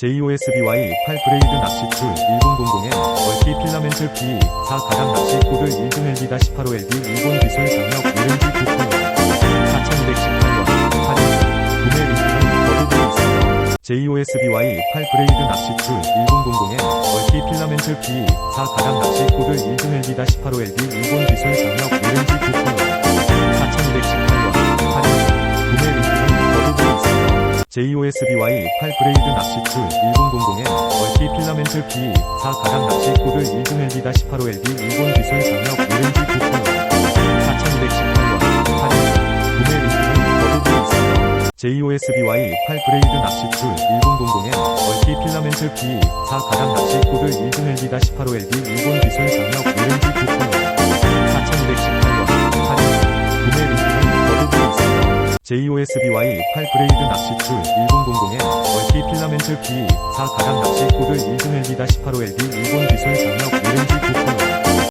JOSBY 8 브레이드 낚시툴 1000에 멀티 필라멘트 B 4 가장 낚시 코드 1등 LD-85LD 일본 기술 장력 오렌지 9톤 4218원 할인 구매 링크는 더보기에 있습니다. JOSBY 8 브레이드 낚시툴 1000에 멀티 필라멘트 B 4 가장 낚시 코드 1등 LD-85LD 일본 기술 장력 오렌지 JOSBY 8 브레이드 낚시툴 1000에 멀티 필라멘트 B 4 가장 낚시 코드 1등 LD-85LD 일본 기술 장력 오렌지 9톤 4218원 할인 구매 링크는 더보기에 있습니다. JOSBY 8 브레이드 낚시툴 1000에 멀티 필라멘트 B 4 가장 낚시 코드 1등 LD-85LD 일본 기술 장력 JOSBY 8 브레이드 낚시툴 1000에 멀티 필라멘트 B 4 가장 낚시 코드 1등 LD-85LD 일본 기술 장력